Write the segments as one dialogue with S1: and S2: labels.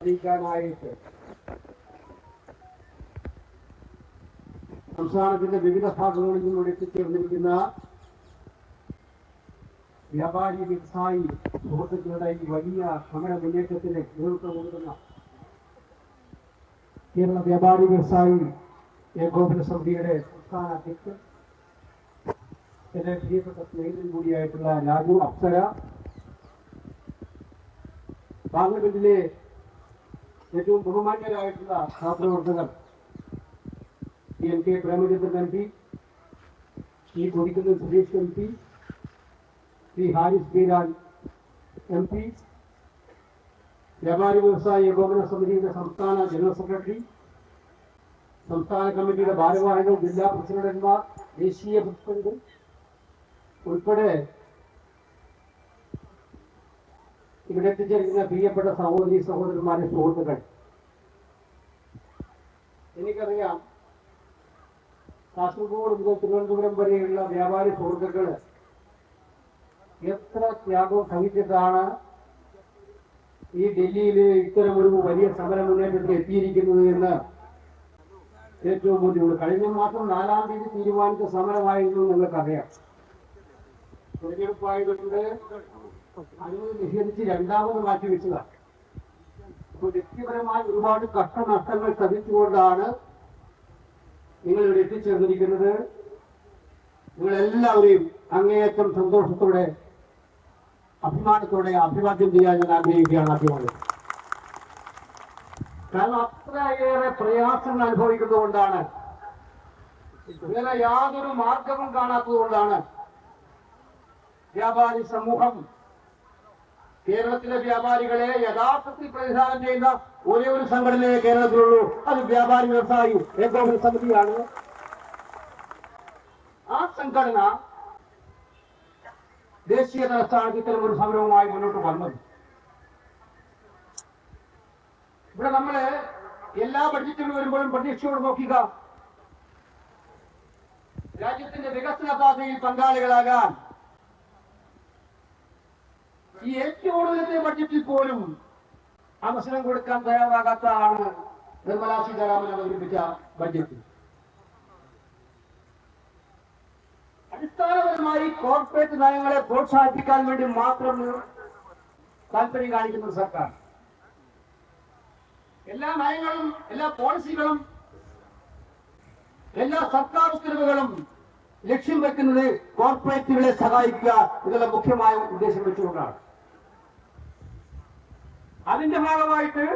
S1: അറിയിക്കാനായിട്ട് സംസ്ഥാനത്തിന്റെ വിവിധ ഭാഗങ്ങളിൽ നിന്നും എത്തിച്ചേർന്നിരിക്കുന്ന വ്യാപാരി വ്യവസായി സുഹൃത്തുക്കളുടെ ഈ വലിയ സമര മുന്നേറ്റത്തിന് നേതൃത്വം കൊടുക്കുന്ന കേരള വ്യാപാരി വ്യവസായി ഏകോപന സമിതിയുടെ സംസ്ഥാന അധ്യക്ഷൻ എന്റെ പ്രിയപ്പെട്ട സ്നേഹിതൻ കൂടിയായിട്ടുള്ള രാജു അപ്സര. പാർലമെന്റിലെ ഏറ്റവും ബഹുമാന്യരായിട്ടുള്ള സഹപ്രവർത്തകർ N K Premachandran M P Shri Kodikunnil Suresh M P Shri Haris Beeran M P വ്യാപാരി വ്യവസായ ഏകോപന സമിതിയുടെ സംസ്ഥാന ജനറൽ സെക്രട്ടറി സംസ്ഥാന കമ്മിറ്റിയുടെ ഭാരവാഹികൾ ജില്ലാ പ്രസിഡന്റുമാർ ദേശീയ പ്രസിഡന്റ് ഉൾപ്പെടെ ഇവിടെ എത്തിച്ചേരുന്ന പ്രിയപ്പെട്ട സഹോദരി സഹോദരന്മാരെ സുഹൃത്തുക്കൾ. എനിക്കറിയാം കാസർഗോഡ് മുതൽ തിരുവനന്തപുരം വരെയുള്ള വ്യാപാരി സുഹൃത്തുക്കൾ എത്ര ത്യാഗം സഹിച്ചിട്ടാണ് ഈ ഡൽഹിയിൽ ഇത്തരം ഒരു വലിയ സമര മുന്നേറ്റത്തിൽ എത്തിയിരിക്കുന്നത് എന്ന് ഏറ്റവും ബുദ്ധിമുട്ട് കഴിഞ്ഞ മാസം നാലാം തീയതി തീരുമാനിച്ച സമരമായിരുന്നു നിങ്ങൾക്കറിയാം തെരഞ്ഞെടുപ്പായതുകൊണ്ട് അനുമതി നിഷേധിച്ച് രണ്ടാമത് മാറ്റിവെച്ചതാണ് അപ്പോൾ വ്യക്തിപരമായ ഒരുപാട് കഷ്ടനഷ്ടങ്ങൾ സഹിച്ചുകൊണ്ടാണ് നിങ്ങൾ ഇവിടെ എത്തിച്ചേർന്നിരിക്കുന്നത്. നിങ്ങളെല്ലാവരെയും അങ്ങേയറ്റം സന്തോഷത്തോടെ അഭിമാനത്തോടെ അഭിവാദ്യം ചെയ്യാൻ ഞാൻ ആഗ്രഹിക്കുകയാണ് അഭിമാനം കാരണം അത്രയേറെ പ്രയാസങ്ങൾ അനുഭവിക്കുന്നതുകൊണ്ടാണ് ഇങ്ങനെ യാതൊരു മാർഗവും കാണാത്തതുകൊണ്ടാണ് വ്യാപാരി സമൂഹം കേരളത്തിലെ വ്യാപാരികളെ യഥാർത്ഥത്തിൽ പ്രതിദാനം ചെയ്യുന്ന ഒരേ ഒരു സംഘടനയെ കേരളത്തിലുള്ളൂ. അത് വ്യാപാരി വ്യവസായി ഏകോപന സമിതിയാണ്. ആ സംഘടന ദേശീയ തലസ്ഥാനത്ത് ഇത്തരം ഒരു സമരവുമായി മുന്നോട്ട് വന്നത്. ഇവിടെ നമ്മൾ എല്ലാ ബഡ്ജറ്റുകൾ വരുമ്പോഴും പ്രതീക്ഷയോട് നോക്കുക. രാജ്യത്തിന്റെ വികസന പാതയിൽ പങ്കാളികളാകാൻ ഈ ഏറ്റവും കൂടുതൽ ബഡ്ജറ്റിൽ പോലും അവസരം കൊടുക്കാൻ തയ്യാറാകാത്ത ആണ് നിർമ്മലാ സീതാരാമൻ അവതരിപ്പിച്ച ബഡ്ജറ്റ് അടിസ്ഥാനപരമായി കോർപ്പറേറ്റ് നയങ്ങളെ പ്രോത്സാഹിപ്പിക്കാൻ വേണ്ടി മാത്രം താല്പര്യം കാണിക്കുന്ന സർക്കാർ. എല്ലാ നയങ്ങളും എല്ലാ പോളിസികളും എല്ലാ സർക്കാർ ഉത്തരവുകളും ലക്ഷ്യം വെക്കുന്നത് കോർപ്പറേറ്റുകളെ സഹായിക്കുക എന്നുള്ള മുഖ്യമായ ഉദ്ദേശം വെച്ചുകൊണ്ടാണ്. അതിന്റെ ഭാഗമായിട്ട്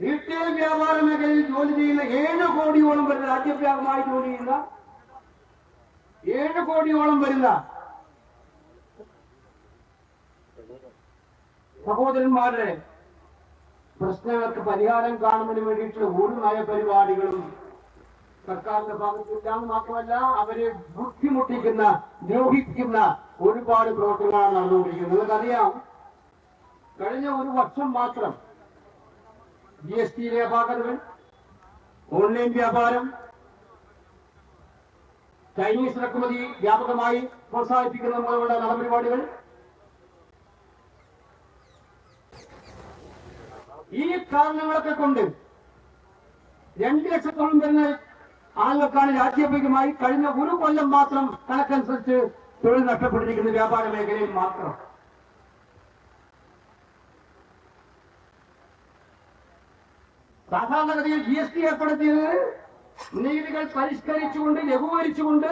S1: റീറ്റെയിൽ വ്യാപാര മേഖലയിൽ ജോലി ചെയ്യുന്ന ഏഴ് കോടിയോളം വരുന്ന രാജ്യവ്യാപകമായി ജോലി ചെയ്യുന്ന ഏഴ് കോടിയോളം വരുന്ന സഹോദരന്മാരുടെ പ്രശ്നങ്ങൾക്ക് പരിഹാരം കാണുന്നതിന് വേണ്ടിയിട്ടുള്ള ഒരു നയപരിപാടികളും സർക്കാരിന്റെ ഭാഗത്തില്ലാന്ന് മാത്രമല്ല അവരെ ബുദ്ധിമുട്ടിക്കുന്ന ദ്രോഹിക്കുന്ന ഒരുപാട് പ്രവർത്തനങ്ങളാണ് നടന്നുകൊണ്ടിരിക്കുന്നത്. നിങ്ങൾക്കറിയാം കഴിഞ്ഞ ഒരു വർഷം മാത്രം ജി എസ് ടി വ്യാപാരങ്ങൾ ഓൺലൈൻ വ്യാപാരം ചൈനീസ് ഇറക്കുമതി വ്യാപകമായി പ്രോത്സാഹിപ്പിക്കുന്ന മുതലുള്ള നടപടിപാടുകൾ. ഈ കാരണങ്ങളൊക്കെ കൊണ്ട് രണ്ട് ലക്ഷത്തോളം വരുന്ന ആളുകൾക്കാണ് രാജ്യപരമായി കഴിഞ്ഞ ഒരു കൊല്ലം മാത്രം കണക്കനുസരിച്ച് തൊഴിൽ നഷ്ടപ്പെട്ടിരിക്കുന്ന വ്യാപാര മേഖലയിൽ മാത്രം. സാധാരണഗതിയിൽ ജി എസ് ടി ഏർപ്പെടുത്തിയത് നികുതികൾ പരിഷ്കരിച്ചുകൊണ്ട് ലഘൂകരിച്ചുകൊണ്ട്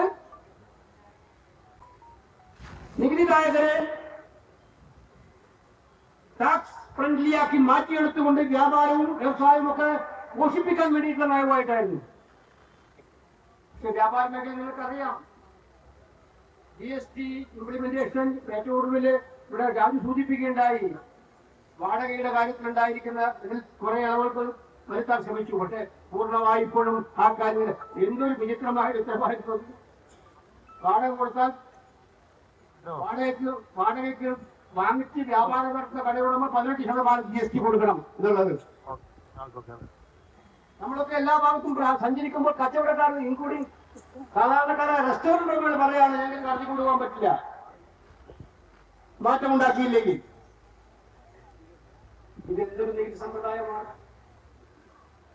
S1: നികുതിദായകരെ ടാക്സ് ഫ്രണ്ട്ലിയാക്കി മാറ്റിയെടുത്തുകൊണ്ട് വ്യാപാരവും വ്യവസായവും ഒക്കെ പോഷിപ്പിക്കാൻ വേണ്ടിയിട്ടുള്ള നയമായിട്ടായിരുന്നു പക്ഷെ വ്യാപാര മേഖല നിങ്ങൾക്കറിയാം ജി എസ് ടി ഇംപ്ലിമെന്റേഷൻ ഏറ്റവും ഒടുവിൽ ഇവിടെ രാജ്യം സൂചിപ്പിക്കുകയുണ്ടായി. വാടകയുടെ കാര്യത്തിലുണ്ടായിരിക്കുന്ന ഇതിൽ കുറെ ഇളവുകൾ വരുത്താൻ ശ്രമിച്ചു പക്ഷെ പൂർണമായി ഇപ്പോഴും ആ കാര്യം എന്തൊരു വിചിത്രമായ ഉത്തരവാദിത്വം വാടക കൊടുത്താൽ വാടകയ്ക്ക് വാടകയ്ക്ക് വാങ്ങിച്ച് വ്യാപാരം നടത്തുന്ന കടയുടമ പതിനെട്ട് ശതമാനം ജി എസ് ടി കൊടുക്കണം എന്നുള്ളത്. നമ്മളൊക്കെ എല്ലാ ഭാഗത്തും സഞ്ചരിക്കുമ്പോൾ കച്ചവടക്കാരൻ ഇൻക്ലൂഡിങ് സാധാരണക്കാരെ റെസ്റ്റോറന്റ് ഉടമകൾ പറയാണ് ഞങ്ങൾക്ക് നടത്തി കൊണ്ടുപോകാൻ പറ്റില്ല. മാറ്റമുണ്ടാക്കിയില്ലെങ്കിൽ. ഇതെന്തൊരു നീതി സമ്പ്രദായമാണ്?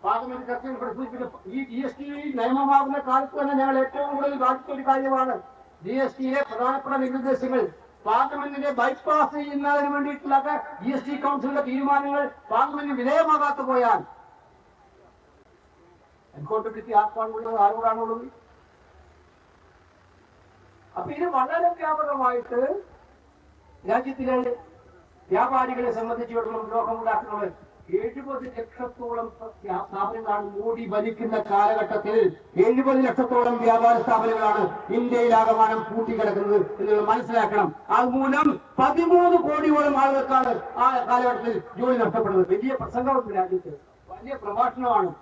S1: ചർച്ചയിൽ പ്രസംഗിക്കുന്ന ഈ ജി എസ് ടി നിയമമാകുന്ന കാലത്ത് തന്നെ ഞങ്ങൾ ഏറ്റവും കൂടുതൽ ബാധിച്ച ഒരു കാര്യമാണ് ജി എസ് ടിയിലെ പ്രധാനപ്പെട്ട നിർദ്ദേശങ്ങൾ പാർലമെന്റിനെ ബൈപ്പാസ് ചെയ്യുന്നതിന് വേണ്ടിയിട്ടുള്ള ജി എസ് ടി കൗൺസിലിന്റെ തീരുമാനങ്ങൾ പാർലമെന്റിന് വിധേയമാകാത്ത പോയാൽ അക്കൗണ്ടബിലിറ്റി ആർക്കാണുള്ളത് ആരോടാണുള്ളത് അപ്പൊ ഇത് വളരെ വ്യാപകമായിട്ട് രാജ്യത്തിലെ വ്യാപാരികളെ സംബന്ധിച്ചിടത്തോളം ദ്രോഹമുണ്ടാക്കുന്നത് എഴുപത് ലക്ഷത്തോളം സ്ഥാപനങ്ങളാണ് മൂടി ഭരിക്കുന്ന കാലഘട്ടത്തിൽ എഴുപത് ലക്ഷത്തോളം വ്യാപാര സ്ഥാപനങ്ങളാണ് ഇന്ത്യയിൽ ആകമാനം പൂട്ടിക്കിടക്കുന്നത് എന്നുള്ളത് മനസ്സിലാക്കണം. അതുമൂലം പതിമൂന്ന് കോടിയോളം ആളുകൾക്കാണ് ആ കാലഘട്ടത്തിൽ ജോലി നഷ്ടപ്പെടുന്നത്. വലിയ പ്രസംഗമുണ്ട് രാജ്യത്ത്. വലിയ പ്രഭാഷണമാണ്.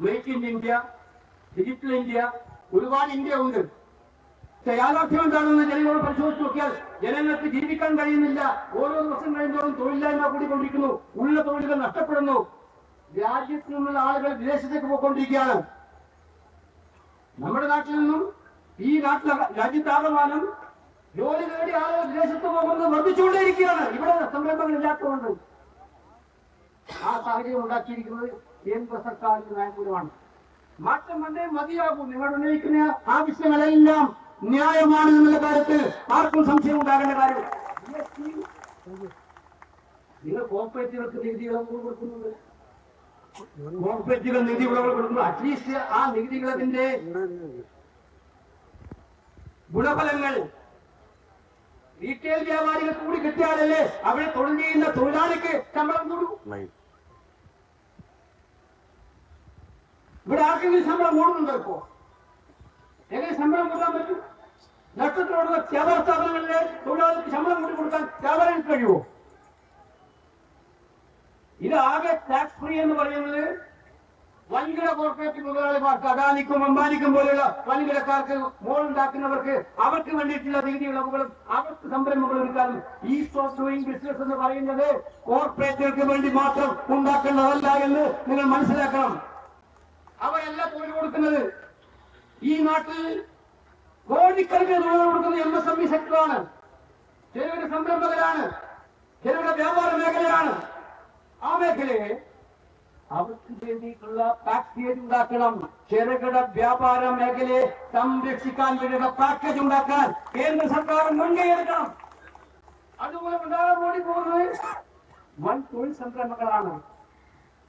S1: Make in India digital India ഒരുപാട് ഇന്ത്യ ഉണ്ട്. യാഥാർത്ഥ്യം എന്താണെന്ന് ജനങ്ങളോട് പരിശോധിച്ച് നോക്കിയാൽ ജനങ്ങൾക്ക് ജീവിക്കാൻ കഴിയുന്നില്ല. ഓരോ ദിവസം കഴിയുമ്പോഴും തൊഴിലില്ലായ്മ കൂടിക്കൊണ്ടിരിക്കുന്നു. ഉള്ള തൊഴിലുകൾ നഷ്ടപ്പെടുന്നു. രാജ്യത്ത് നിന്നുള്ള ആളുകൾ വിദേശത്തേക്ക് പോയിക്കൊണ്ടിരിക്കുകയാണ്. നമ്മുടെ നാട്ടിൽ നിന്നും ഈ നാട്ടിലെ രാജ്യത്താകമാനം ജോലി നേടി ആളുകൾ വിദേശത്ത് പോകുന്നത് വർദ്ധിച്ചുകൊണ്ടേയിരിക്കുകയാണ്. ഇവിടെ സംരംഭങ്ങൾ ഇല്ലാത്തതുകൊണ്ട് ആ സാഹചര്യം ഉണ്ടാക്കിയിരിക്കുന്നത് കേന്ദ്ര സർക്കാരിന്റെ നയം മൂലമാണ്. മാറ്റം വന്നേ മതിയാകും. നിങ്ങൾ ഉന്നയിക്കുന്ന ആവശ്യങ്ങളെല്ലാം ന്യായമാണ് എന്നുള്ള കാര്യത്തിൽ ആർക്കും സംശയം ഉണ്ടാകേണ്ട കാര്യം. നിങ്ങൾ കോർപ്പറേറ്റുകൾക്ക് നികുതികൾ കൊടുക്കുന്നുണ്ട്. കോർപ്പറേറ്റുകൾ നികുതി വിളകൾ കൊടുക്കുന്നു അറ്റ്ലീസ്റ്റ് ആ നികുതികളതിന്റെ ഗുണഫലങ്ങൾ റീറ്റെയിൽ വ്യാപാരികൾക്ക് കൂടി കിട്ടിയാലല്ലേ അവിടെ തൊഴിൽ ചെയ്യുന്ന തൊഴിലാളിക്ക് ശമ്പളം കൂടും. ഇവിടെ ആർക്കെങ്കിലും ശമ്പളം കൂടുന്നുണ്ടോ ഇപ്പോ? എങ്ങനെ ശമ്പളം കൂട്ടാൻ പറ്റും? നഷ്ടത്തിലുള്ള വ്യാപാര സ്ഥാപനങ്ങളിലെ തൊഴിലാളികൾക്ക് ശമ്പളം കൂട്ടി കൊടുക്കാൻ വ്യാപാരം കഴിയുമോ? ഇത് ആകെ ടാക്സ് ഫ്രീ എന്ന് പറയുന്നത് വൻകിട കോർപ്പറേറ്റ് മുതലാളിമാർക്ക് അദാനിക്കും അംബാനിക്കും പോലെയുള്ള വൻകിടക്കാർക്ക് മോൾ ഉണ്ടാക്കുന്നവർക്ക് അവർക്ക് വേണ്ടിയിട്ടുള്ള നികുതി ഇളവുകളും അവർക്ക് സംരംഭങ്ങൾ ഒരുക്കാനും ഈസ്റ്റ് ഓഫ് ബിസിനസ് എന്ന് പറയുന്നത് കോർപ്പറേറ്റുകൾക്ക് വേണ്ടി മാത്രം ഉണ്ടാക്കേണ്ടതല്ല എന്ന് നിങ്ങൾ മനസ്സിലാക്കണം. അവരല്ല തൊഴിൽ കൊടുക്കുന്നത് ഈ നാട്ടിൽ കോടിക്കണക്കിന് തൊഴിൽ കൊടുക്കുന്ന എം എസ് എം ഇ സെക്ടറാണ്. ചിലരുടെ സംരംഭകരാണ്. ചിലരുടെ വ്യാപാര മേഖലയാണ്. ആ മേഖലയെ അവർക്ക് വേണ്ടിയിട്ടുള്ള പാക്കേജ് ഉണ്ടാക്കണം. ചെറുകിട വ്യാപാര മേഖലയെ സംരക്ഷിക്കാൻ വേണ്ടിയുള്ള പാക്കേജ് ഉണ്ടാക്കാൻ കേന്ദ്ര സർക്കാർ മുൻകൈ എടുക്കണം. അതുപോലെ ഉണ്ടാകാൻ വേണ്ടി പോകുന്നത് വൻ തൊഴിൽ സംരംഭങ്ങളാണ്.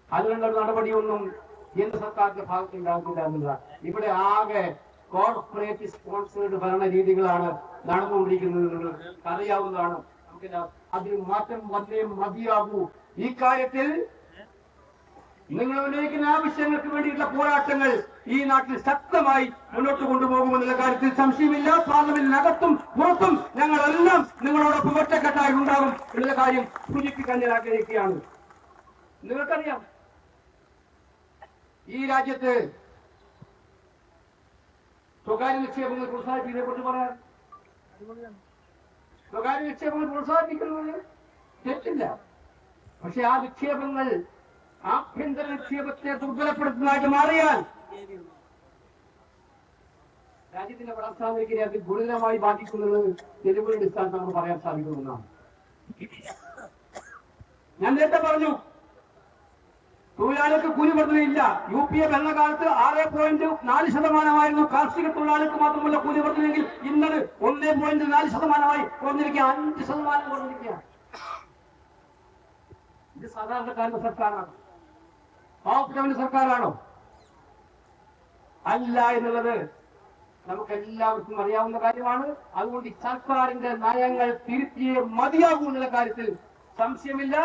S1: അതിനുള്ള നടപടിയൊന്നും കേന്ദ്ര സർക്കാരിന്റെ ഭാഗത്ത് ഉണ്ടാകുന്നില്ല എന്നുള്ള ഇവിടെ ആകെ കോർപ്പറേറ്റ് സ്പോൺസേഡ് ഭരണ രീതികളാണ് നടന്നുകൊണ്ടിരിക്കുന്നത് അറിയാവുന്നതാണ്. നമുക്ക് അതിന് മാറ്റം വന്നേ മതിയാകൂ. ഈ കാര്യത്തിൽ നിങ്ങൾ ഉന്നയിക്കുന്ന ആവശ്യങ്ങൾക്ക് വേണ്ടിയിട്ടുള്ള പോരാട്ടങ്ങൾ ഈ നാട്ടിൽ ശക്തമായി മുന്നോട്ട് കൊണ്ടുപോകുമെന്നുള്ള കാര്യത്തിൽ സംശയമില്ല. പാർലമെന്റിനകത്തും പുറത്തും ഞങ്ങളെല്ലാം നിങ്ങളോടൊപ്പം ഒറ്റക്കെട്ടായി ഉണ്ടാകും എന്നുള്ള കാര്യം സൂചിപ്പിക്കാൻ ഞാൻ ആഗ്രഹിക്കുകയാണ്. നിങ്ങൾക്കറിയാം ഈ രാജ്യത്ത് സ്വകാര്യ നിക്ഷേപങ്ങൾ പ്രോത്സാഹിപ്പിക്കുന്നതിനെ കുറിച്ച് പറയാൻ സ്വകാര്യ നിക്ഷേപങ്ങൾ പ്രോത്സാഹിപ്പിക്കുന്നത് തെറ്റില്ല. പക്ഷെ ആ നിക്ഷേപങ്ങൾ ആഭ്യന്തര നിക്ഷേപത്തെ ദുർബലപ്പെടുത്തുന്നതായിട്ട് മാറിയാൽ രാജ്യത്തിന്റെ വളർച്ചാനിലേക്ക് അത് ഗുരുതരമായി ബാധിക്കുന്നത് തെരുവുകളുടെ അടിസ്ഥാനത്തിൽ നമുക്ക് പറയാൻ സാധിക്കുന്നതാണ്. ഞാൻ നേരത്തെ പറഞ്ഞു തൊഴിലാളികൾക്ക് കൂലി വർധനയില്ല. യു പി എ ഭരണകാലത്ത് ആറ് പോയിന്റ് നാല് ശതമാനമായിരുന്നു കാർഷിക തൊഴിലാളികൾക്ക് മാത്രമല്ല കൂലി വർധനയെങ്കിൽ ഇന്നത് ഒന്നേ പോയിന്റ് നാല് ശതമാനമായി കുറഞ്ഞിരിക്കുക അഞ്ച് ശതമാനം കുറഞ്ഞിരിക്കുക ഇത് സാധാരണക്കാരന്റെ സർക്കാരാണ്. പാവപ്പെട്ടവന്റെ സർക്കാരാണോ? അല്ല എന്നുള്ളത് നമുക്ക് എല്ലാവർക്കും അറിയാവുന്ന കാര്യമാണ്. അതുകൊണ്ട് സർക്കാരിന്റെ നയങ്ങൾ തിരുത്തിയേ മതിയാകൂ എന്നുള്ള കാര്യത്തിൽ സംശയമില്ല.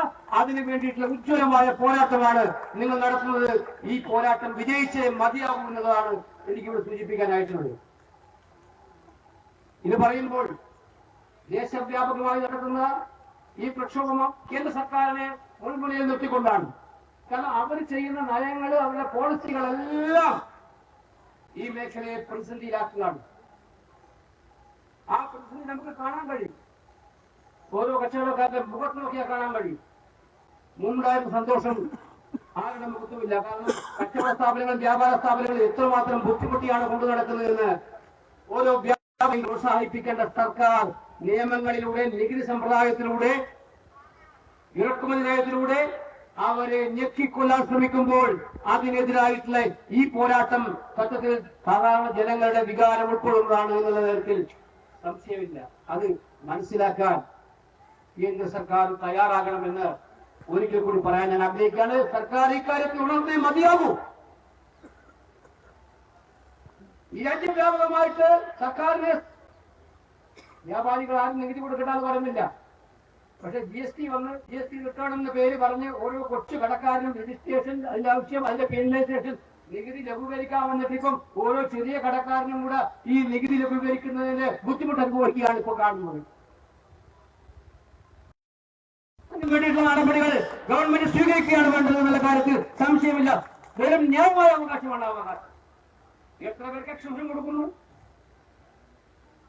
S1: അതിനു വേണ്ടിയിട്ടുള്ള ഉജ്ജ്വലമായ പോരാട്ടമാണ് നിങ്ങൾ നടത്തുന്നത്. ഈ പോരാട്ടം വിജയിച്ചേ മതിയാകൂ എന്നതാണ് എനിക്കിവിടെ സൂചിപ്പിക്കാനായിട്ടുള്ളത്. ഇത് പറയുമ്പോൾ ദേശവ്യാപകമായി നടക്കുന്ന ഈ പ്രക്ഷോഭം കേന്ദ്ര സർക്കാരിനെ മുൾമുനയിൽ നിർത്തിക്കൊണ്ടാണ്. കാരണം അവർ ചെയ്യുന്ന നയങ്ങൾ അവരുടെ പോളിസികളെല്ലാം ഈ മേഖലയെ പ്രതിസന്ധിയിലാക്കുകയാണ്. ആ പ്രതിസന്ധി നമുക്ക് കാണാൻ കഴിയും. ഓരോ കച്ചവടക്കാരുടെ മുഖത്ത് നോക്കിയാൽ കാണാൻ കഴിയും മുമ്പുണ്ടായിരുന്ന സന്തോഷം ആരുടെ മുഖത്തുമില്ല. കാരണം കച്ചവട സ്ഥാപനങ്ങൾ വ്യാപാര സ്ഥാപനങ്ങൾ എത്രമാത്രം ബുദ്ധിമുട്ടിയാണ് കൊണ്ടു നടക്കുന്നതെന്ന് ഓരോ വ്യാപാരം പ്രോത്സാഹിപ്പിക്കേണ്ട സർക്കാർ നിയമങ്ങളിലൂടെ നികുതി സമ്പ്രദായത്തിലൂടെ ഇറക്കുമതി നയത്തിലൂടെ അവരെ ഞെക്കിക്കൊല്ലാൻ ശ്രമിക്കുമ്പോൾ അതിനെതിരായിട്ടുള്ള ഈ പോരാട്ടം സത്യത്തിൽ സാധാരണ ജനങ്ങളുടെ വികാരം ഉൾക്കൊള്ളുന്നതാണ് എന്നുള്ള തരത്തിൽ സംശയമില്ല. അത് മനസ്സിലാക്കാൻ കേന്ദ്ര സർക്കാർ തയ്യാറാകണമെന്ന് ഒരിക്കൽ കൂടി പറയാൻ ഞാൻ ആഗ്രഹിക്കുകയാണ്. സർക്കാർ ഇക്കാര്യത്തിൽ ഉണർന്നേ മതിയാകൂ. ഈ രാജ്യവ്യാപകമായിട്ട് സർക്കാരിന് വ്യാപാരികൾ ആരും നികുതി കൊടുക്കണ്ട എന്ന് പറയുന്നില്ല. പക്ഷെ ജി എസ് ടി വന്ന് ജി എസ് ടി റിട്ടേൺ എന്ന പേര് പറഞ്ഞ് ഓരോ കൊച്ചു കടക്കാരനും രജിസ്ട്രേഷൻ അതിന്റെ ആവശ്യം അതിന്റെ പെനലൈസേഷൻ നികുതി ലഘൂകരിക്കാൻ വന്നിട്ട് ഇപ്പം ഓരോ ചെറിയ കടക്കാരനും കൂടെ ഈ നികുതി ലഘൂകരിക്കുന്നതിന് ബുദ്ധിമുട്ട് അനുഭവിക്കുകയാണ് ഇപ്പോൾ കാണുന്നത് അതിന് വേണ്ടിയിട്ടുള്ള നടപടികൾ ഗവൺമെന്റ് സ്വീകരിക്കുകയാണ് വേണ്ടത് എന്നുള്ള കാര്യത്തിൽ സംശയമില്ല. വെറും ന്യായമായ അവകാശമാണ് അവകാശം എത്ര പേർക്ക് എക്സംഷൻ കൊടുക്കുന്നു?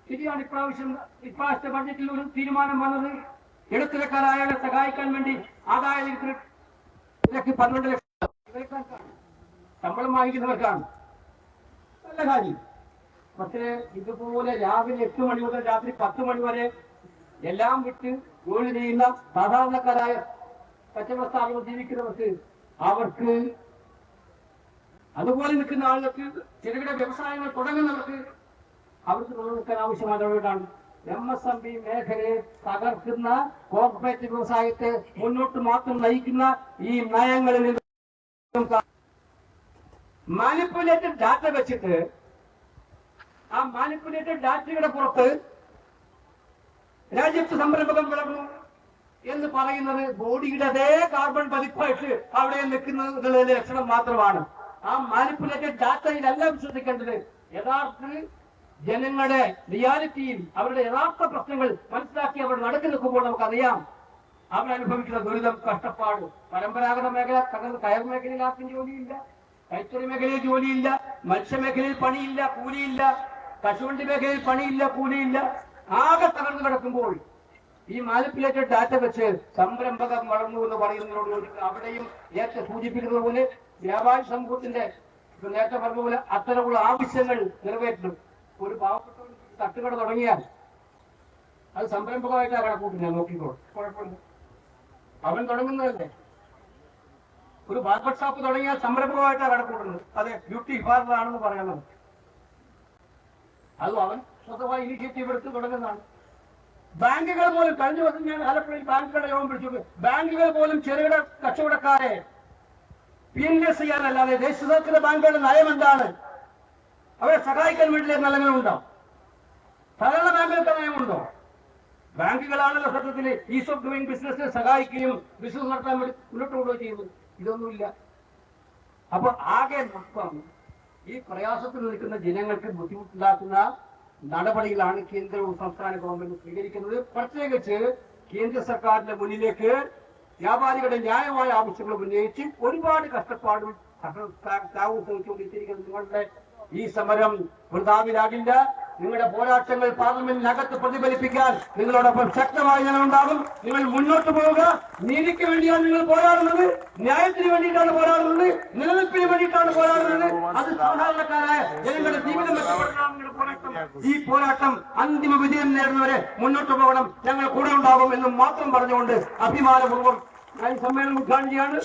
S1: ശരിയാണ് ഇപ്രാവശ്യം ഇപ്രാവശ്യത്തെ ബഡ്ജറ്റിൽ ഒരു തീരുമാനം വന്നത്. ഇടത്തരക്കാരായവരെ സഹായിക്കാൻ വേണ്ടി ആദായ നിരക്ക് പന്ത്രണ്ട് ലക്ഷം ഇവർക്കാണ്. ശമ്പളം വാങ്ങിക്കുന്നവർക്കാണ്. നല്ല കാര്യം. പക്ഷേ ഇതുപോലെ രാവിലെ എട്ട് മണി മുതൽ രാത്രി പത്ത് മണി വരെ എല്ലാം വിട്ട് ജോലി ചെയ്യുന്ന സാധാരണക്കാരായ കച്ചവട സ്ഥാപനം ജീവിക്കുന്നവർക്ക് അവർക്ക് അതുപോലെ നിൽക്കുന്ന ആളുകൾക്ക് ചെറുകിട വ്യവസായങ്ങൾ തുടങ്ങുന്നവർക്ക് അവർക്ക് നിലനിൽക്കാൻ ആവശ്യമായ ഇടപെടാണ് എം എസ് എം ബി മേഖലയെ തകർക്കുന്ന കോർപ്പറേറ്റ് വ്യവസായത്തെ മുന്നോട്ട് മാത്രം നയിക്കുന്ന ഈ നയങ്ങളിൽ മാനിപ്പുലേറ്റഡ് ഡാറ്റ വെച്ചിട്ട് ആ മാനിപ്പുലേറ്റഡ് ഡാറ്റയുടെ പുറത്ത് രാജ്യത്ത് സംരംഭകം വളർന്നു എന്ന് പറയുന്നത് ബോഡിയുടെ അതേ കാർബൺ പതിപ്പായിട്ട് അവിടെ നിൽക്കുന്നത് ലക്ഷണം മാത്രമാണ്. ആ മാനിപ്പുലേറ്റഡ് ഡാറ്റയിലല്ല വിശ്വസിക്കേണ്ടത്. യഥാർത്ഥ ജനങ്ങളുടെ റിയാലിറ്റിയിൽ അവരുടെ യഥാർത്ഥ പ്രശ്നങ്ങൾ മനസ്സിലാക്കി അവർ നടക്കി നിൽക്കുമ്പോൾ നമുക്കറിയാം. അവർ അനുഭവിക്കുന്ന ദുരിതം കഷ്ടപ്പാട് പരമ്പരാഗത മേഖല തകർന്ന് കയർ മേഖലയിൽ ആർക്കും ജോലിയില്ല. കൈത്തറി മേഖലയിൽ ജോലിയില്ല. മത്സ്യമേഖലയിൽ പണിയില്ല കൂലിയില്ല. കശുവണ്ടി മേഖലയിൽ പണിയില്ല കൂലിയില്ല. ആകെ തകർന്നു കിടക്കുമ്പോൾ ഈ മാനിപ്പുലേറ്റഡ് ഡാറ്റ വെച്ച് സംരംഭകം വളർന്നു എന്ന് പറയുന്നതിനോട്. അവിടെയും നേരത്തെ സൂചിപ്പിക്കുന്നത് പോലെ വ്യാപാരി സമൂഹത്തിന്റെ നേരത്തെ പറഞ്ഞ പോലെ അത്തരമുള്ള ആവശ്യങ്ങൾ നിറവേറ്റും ഒരു പാവപ്പെട്ട ഒരു തട്ടുകട തുടങ്ങിയാൽ അത് സംരംഭകമായിട്ടാണ് കണക്കൂട്ടുന്നത് നോക്കിക്കോളൂ. കുഴപ്പമില്ല. അവൻ തുടങ്ങുന്നതല്ലേ? ഒരു ബാർബർ ഷോപ്പ് തുടങ്ങിയാൽ സംരംഭകമായിട്ടാണ് കണക്കൂട്ടുന്നത് അതെ ബ്യൂട്ടി പാർലർ ആണെന്ന് പറയുന്നത് അതും അവൻ? സ്വന്തമായി ഇനിഷ്യേറ്റീവ് എടുത്ത് തുടങ്ങുന്നതാണ്. ബാങ്കുകൾ പോലും കഴിഞ്ഞ ദിവസം ഞാൻ ആലപ്പുഴയിൽ ബാങ്കുകളുടെ യോഗം വിളിച്ചു ബാങ്കുകൾ പോലും ചെറുകിട കച്ചവടക്കാരെ പി എൻ എസ് ചെയ്യാനല്ലാതെ ദേശീയ ബാങ്കുകളുടെ നയം എന്താണ്? അവരെ സഹായിക്കാൻ വേണ്ടിയുള്ള നയങ്ങളുണ്ടോ സാധാരണ ബാങ്കുകൾക്ക് നയമുണ്ടോ ബാങ്കുകളാണല്ലോ സത്യത്തിൽ ഈസ് ഓഫ് ഡൂയിങ് ബിസിനസ്സിനെ സഹായിക്കുകയും ബിസിനസ് നടത്താൻ വേണ്ടി മുന്നോട്ട് കൊണ്ടുപോയി ചെയ്യുന്നത്. ഇതൊന്നുമില്ല. അപ്പൊ ആകെ മൊത്തം ഈ പ്രയാസത്തിൽ നിൽക്കുന്ന ജനങ്ങൾക്ക് ബുദ്ധിമുട്ടുണ്ടാക്കുന്ന നടപടികളാണ് കേന്ദ്രവും സംസ്ഥാന ഗവൺമെന്റ് സ്വീകരിക്കുന്നത്. പ്രത്യേകിച്ച് കേന്ദ്ര സർക്കാരിന്റെ മുന്നിലേക്ക് വ്യാപാരികളുടെ ന്യായമായ ആവശ്യങ്ങൾ ഉന്നയിച്ച് ഒരുപാട് കഷ്ടപ്പാടും ത്യാഗവും നിങ്ങളുടെ ഈ സമരം വൃതാവിലാകില്ല നിങ്ങളുടെ പോരാട്ടങ്ങൾ പാർലമെന്റിനകത്ത് പ്രതിഫലിപ്പിക്കാൻ നിങ്ങളോടൊപ്പം ശക്തമായി ഞാൻ ഉണ്ടാകും നിങ്ങൾ മുന്നോട്ട് പോവുക. നീതിക്ക് വേണ്ടിയാണ് നിങ്ങൾ പോരാടുന്നത്. ന്യായത്തിന് വേണ്ടിയിട്ടാണ് പോരാടുന്നത്. നിലനിൽപ്പിന് വേണ്ടിയിട്ടാണ് പോരാടുന്നത്. അത് സാധാരണക്കാരായ ജനങ്ങളുടെ ജീവിതം ഈ പോരാട്ടം അന്തിമ വിജയം നേടുന്നവരെ മുന്നോട്ട് പോകണം. ഞങ്ങൾ കൂടെ ഉണ്ടാകും എന്ന് മാത്രം പറഞ്ഞുകൊണ്ട് അഭിമാനപൂർവം ഞാൻ സമ്മേളനം ഉദ്ഘാടനം ചെയ്യാണ്.